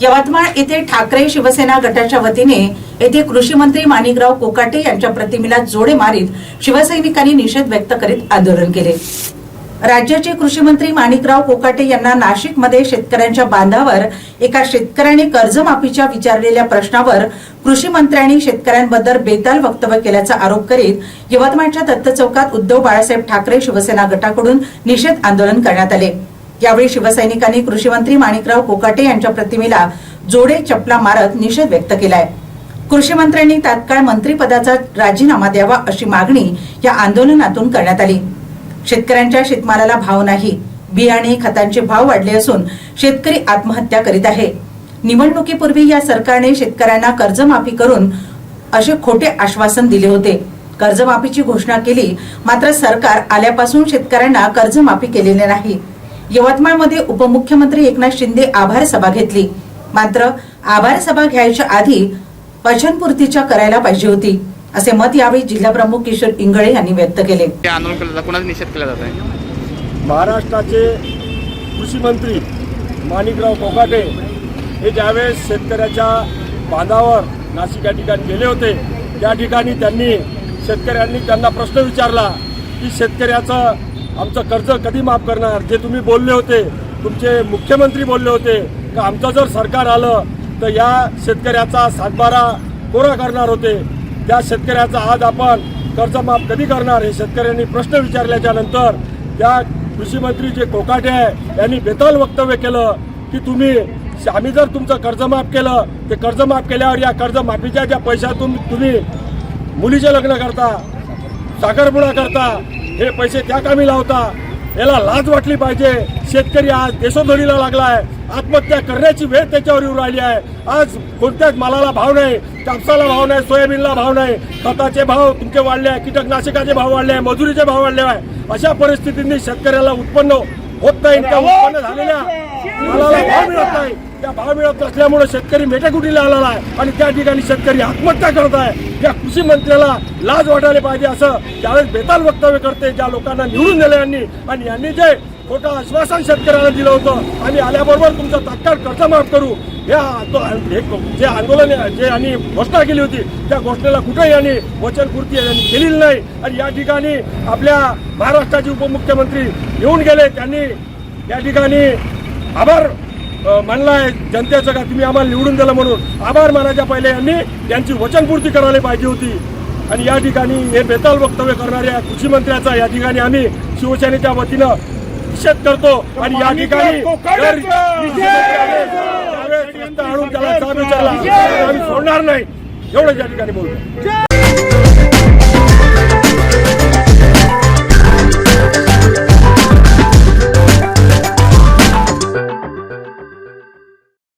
यवतमाळ येथे ठाकरे शिवसेना गटाच्या वतीने येथे कृषी मंत्री माणिकराव कोकाटे यांच्या प्रतिमेला जोडे मारीत शिवसैनिकांनी निषेध व्यक्त करीत आंदोलन केले. राज्याचे कृषी मंत्री माणिकराव कोकाटे यांना नाशिकमध्ये शेतकऱ्यांच्या बांधावर एका शेतकऱ्याने कर्जमाफीच्या विचारलेल्या प्रश्नावर कृषी मंत्र्यांनी शेतकऱ्यांबद्दल बेताल वक्तव्य केल्याचा आरोप करीत यवतमाळच्या दत्त चौकात उद्धव बाळासाहेब ठाकरे शिवसेना गटाकडून निषेध आंदोलन करण्यात आले. यावेळी शिवसैनिकांनी कृषी मंत्री माणिकराव कोकाटे यांच्या प्रतिमेला जोडे चपला मारत निषेध व्यक्त केलाय. कृषी मंत्र्यांनी तात्काळ मंत्रीपदाचा राजीनामा द्यावा अशी मागणी या आंदोलनातून करण्यात आली. शेतकऱ्यांच्या शेतमालाला भाव नाही. बियाणे खतांचे भाव वाढले असून शेतकरी आत्महत्या करीत आहे. निवडणुकीपूर्वी या सरकारने शेतकऱ्यांना कर्जमाफी करून असे खोटे आश्वासन दिले होते. कर्जमाफीची घोषणा केली मात्र सरकार आल्यापासून शेतकऱ्यांना कर्जमाफी केलेली नाही. यवतमाळमध्ये उपमुख्यमंत्री एकनाथ शिंदे आभार सभा घेतली. मात्र आभार सभा घ्यायच्या आधी वचनपूर्तीच्या करायला पाहिजे होती असे मत यावेळी जिल्हाप्रमुख किशोर इंगळे यांनी व्यक्त केले. आंदोलन केलं जातं कोणाचा निषेध केला जात आहे महाराष्ट्राचे कृषी मंत्री माणिकराव कोकाटे हे ज्यावेळेस शेतकऱ्याच्या बांधावर नाशिक या ठिकाणी गेले होते त्या ठिकाणी त्यांनी शेतकऱ्यांनी त्यांना प्रश्न विचारला की शेतकऱ्याचं आमचं कर्ज कधी माफ करणार? जे तुम्ही बोलले होते तुमचे मुख्यमंत्री बोलले होते का आमचं जर सरकार आलं तर या शेतकऱ्याचा सातबारा कोरा करणार होते. त्या शेतकऱ्याचा आज आपण कर्जमाफ कधी करणार? हे शेतकऱ्यांनी प्रश्न विचारल्याच्या नंतर त्या कृषी मंत्री जे कोकाटे आहे यांनी बेताल वक्तव्य केलं की तुम्ही आम्ही जर तुमचं कर्जमाफ केलं ते कर्जमाफ केल्यावर या कर्जमाफीच्या ज्या पैशातून तुम्ही मुलीचे लग्न करता साखरपुडा करता हे पैसे त्या कामी लावता. याला लाज वाटली पाहिजे. शेतकरी आज देशोधडीला लागलाय. आत्महत्या करण्याची वेळ त्याच्यावर येऊ राहिली आहे. आज कोणत्याच मालाला भाव नाही. कापसाला भाव नाही. सोयाबीनला भाव नाही. खताचे भाव तुमचे वाढले आहे. कीटकनाशकाचे भाव वाढले आहे. मजुरीचे भाव वाढले आहे. अशा परिस्थितींनी शेतकऱ्याला उत्पन्न होत नाही. त्या उत्पन्न झालेल्या मालाला भाव मिळत नाही. त्या भाव मिळत नसल्यामुळे शेतकरी मेटेकुटीला आलेला आहे. आणि त्या ठिकाणी शेतकरी आत्महत्या करत आहे. या कृषी मंत्र्याला लाज वाटायला पाहिजे असं त्यावेळेस बेताल वक्तव्य करते ज्या लोकांना निवडून दिले यांनी. आणि यांनी जे खोटं आश्वासन शेतकऱ्याला दिलं होतं आम्ही आल्याबरोबर तुमचं तात्काळ कर्ज माफ करू या तो- हे जे आंदोलन आहे, जे यांनी घोषणा केली होती त्या घोषणेला कुठेही यांनी वचनपूर्ती यांनी केलेली नाही. आणि या ठिकाणी आपल्या महाराष्ट्राचे उपमुख्यमंत्री येऊन गेले त्यांनी या ठिकाणी आभार अ, मानलाय जनतेचं का तुम्ही आम्हाला निवडून दिलं म्हणून? आभार मानायच्या पहिले यांनी त्यांची वचनपूर्ती करायला पाहिजे होती. आणि या ठिकाणी हे बेताल वक्तव्य करणाऱ्या कृषी मंत्र्याचा या ठिकाणी आम्ही शिवसेनेच्या वतीनं निषेध करतो. आणि या ठिकाणी आणून त्याला विचारला. आम्ही सोडणार नाही. एवढंच या ठिकाणी बोलतो